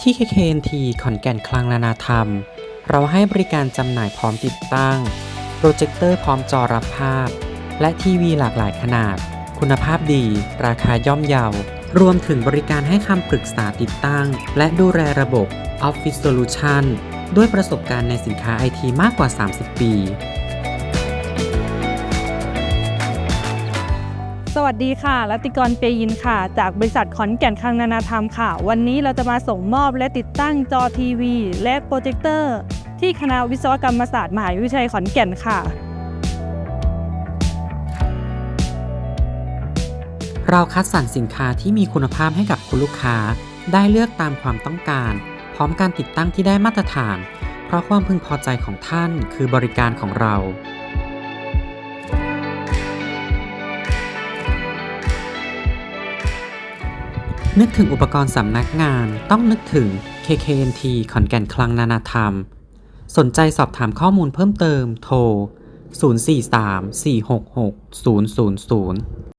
ที่ KKNT ขอนแก่นคลังนานาธรรม เราให้บริการจำหน่ายพร้อมติดตั้ง โปรเจคเตอร์พร้อมจอรับภาพ และทีวีหลากหลายขนาด คุณภาพดี ราคาย่อมเยา รวมถึงบริการให้คำปรึกษาติดตั้ง และดูแลระบบ Office Solution ด้วยประสบการณ์ในสินค้าไอทีมากกว่า 30 ปี สวัสดีค่ะรัติกรเปยินค่ะ จากบริษัทขอนแก่นคังนานาธรรมค่ะ วันนี้เราจะมาส่งมอบและติดตั้งจอทีวี และโปรเจคเตอร์ ที่คณะวิศวกรรมศาสตร์มหาวิทยาลัยขอนแก่นค่ะ เราคัดสรรสินค้าที่มีคุณภาพให้กับคุณลูกค้า ได้เลือกตามความต้องการ พร้อมการติดตั้งที่ได้มาตรฐาน เพราะความพึงพอใจของท่านคือบริการของเรา นึกถึงอุปกรณ์สำนักงานต้องนึกถึง KKNT ขอนแก่นคลังนานาธรรม สนใจสอบถามข้อมูลเพิ่มเติมโทร 043 466 000